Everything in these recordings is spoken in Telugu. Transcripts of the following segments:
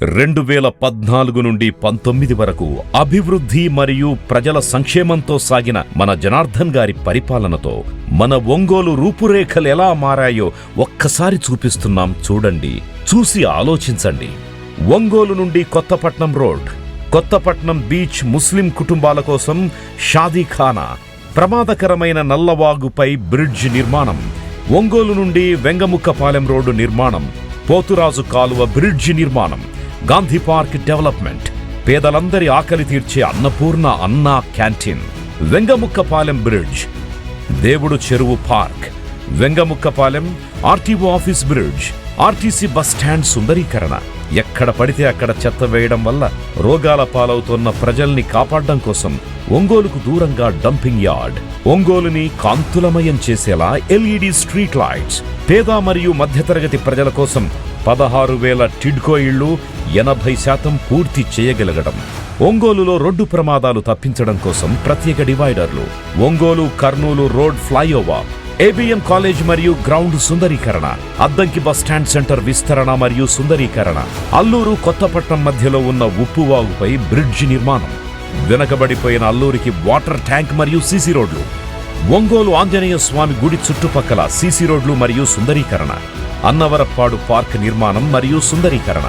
రెండు వేల పద్నాలుగు నుండి పంతొమ్మిది వరకు అభివృద్ధి మరియు ప్రజల సంక్షేమంతో సాగిన మన జనార్దన్ గారి పరిపాలనతో మన ఒంగోలు రూపురేఖలు ఎలా మారాయో ఒక్కసారి చూపిస్తున్నాం చూడండి చూసి ఆలోచించండి. ఒంగోలు నుండి కొత్తపట్నం రోడ్ కొత్తపట్నం బీచ్ ముస్లిం కుటుంబాల కోసం షాదీఖానా ప్రమాదకరమైన నల్లవాగుపై బ్రిడ్జ్ నిర్మాణం ఒంగోలు నుండి వెంగముక్కపాలెం రోడ్డు నిర్మాణం పోతురాజు కాలువ బ్రిడ్జి నిర్మాణం గాంధీ పార్క్ డెవలప్మెంట్. పేదలందరి ఆకలి తీర్చే అన్నపూర్ణ అన్నా canteen. Vengamukkapalem bridge. Devudu Cheruvu park. Vengamukkapalem RTO office bridge. RTC bus stand సుందరీకరణ. ఎక్కడ పడితే అక్కడ చెత్త వేయడం వల్ల రోగాల పాలవుతున్న ప్రజల్ని కాపాడడం కోసం ఒంగోలుకు దూరంగా డంపింగ్ యార్డ్. ఒంగోలుని కాంతులమయం చేసేలా ఎల్ఈడి స్ట్రీట్ లైట్స్. పేద మరియు మధ్యతరగతి ప్రజల కోసం పదహారు వేల టిడ్కో ఇళ్ళు ఎనభై శాతం పూర్తి చేయగలగడం. ఒంగోలులో రోడ్డు ప్రమాదాలు తప్పించడం కోసం ప్రత్యేక డివైడర్లు. Ongole Kurnool road flyover. ABM college మరియు గ్రౌండ్ సుందరీకరణ. అద్దంకి బస్ స్టాండ్ సెంటర్ విస్తరణ మరియు సుందరీకరణ. అల్లూరు కొత్తపట్నం మధ్యలో ఉన్న ఉప్పువాగుపై బ్రిడ్జి నిర్మాణం. వెనకబడిపోయిన అల్లూరికి వాటర్ ట్యాంక్ మరియు సీసీ రోడ్లు. ఒంగోలు ఆంజనేయ స్వామి గుడి చుట్టుపక్కల సీసీ రోడ్లు మరియు సుందరీకరణ అన్నవరప్పాడు పార్క్ నిర్మాణం మరియు సుందరీకరణ.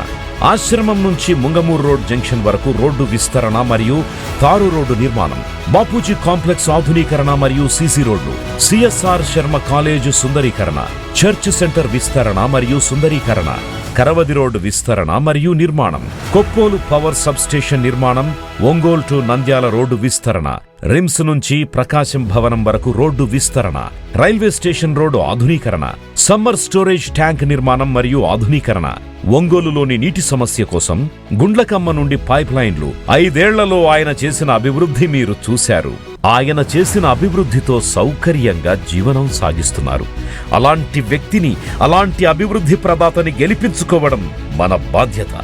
ఆశ్రమం నుంచి ముంగమూరు రోడ్ జంక్షన్ వరకు రోడ్డు విస్తరణ మరియు తారు రోడ్డు నిర్మాణం బాపూజీ కాంప్లెక్స్ ఆధునీకరణ మరియు సీసీ రోడ్లు సిఎస్ఆర్ శర్మ కాలేజ్ సుందరీకరణ చర్చ్ సెంటర్ విస్తరణ మరియు సుందరీకరణ. కరవది రోడ్డు విస్తరణ మరియు నిర్మాణం. కొప్పోలు పవర్ సబ్ స్టేషన్ నిర్మాణం ఒంగోల్ టు నంద్యాల రోడ్డు విస్తరణ. రిమ్స్ నుంచి ప్రకాశం భవనం వరకు రోడ్డు విస్తరణ. రైల్వే స్టేషన్ రోడ్డు ఆధునీకరణ. సమ్మర్ స్టోరేజ్ ట్యాంక్ నిర్మాణం మరియు ఆధునీకరణ. ఒంగోలులోని నీటి సమస్య కోసం గుండ్లకమ్మ నుండి పైప్ లైన్లు ఐదేళ్ళలో ఆయన చేసిన అభివృద్ధి మీరు చూశారు. ఆయన చేసిన అభివృద్ధితో సౌకర్యంగా జీవనం సాగిస్తున్నారు. అలాంటి వ్యక్తిని అలాంటి అభివృద్ధి ప్రదాతని గెలిపించుకోవడం మన బాధ్యత.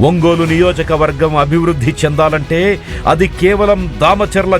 ఒంగోలు నియోజకవర్గం అభివృద్ధి చెందాలంటే అది కేవలం దామచర్ల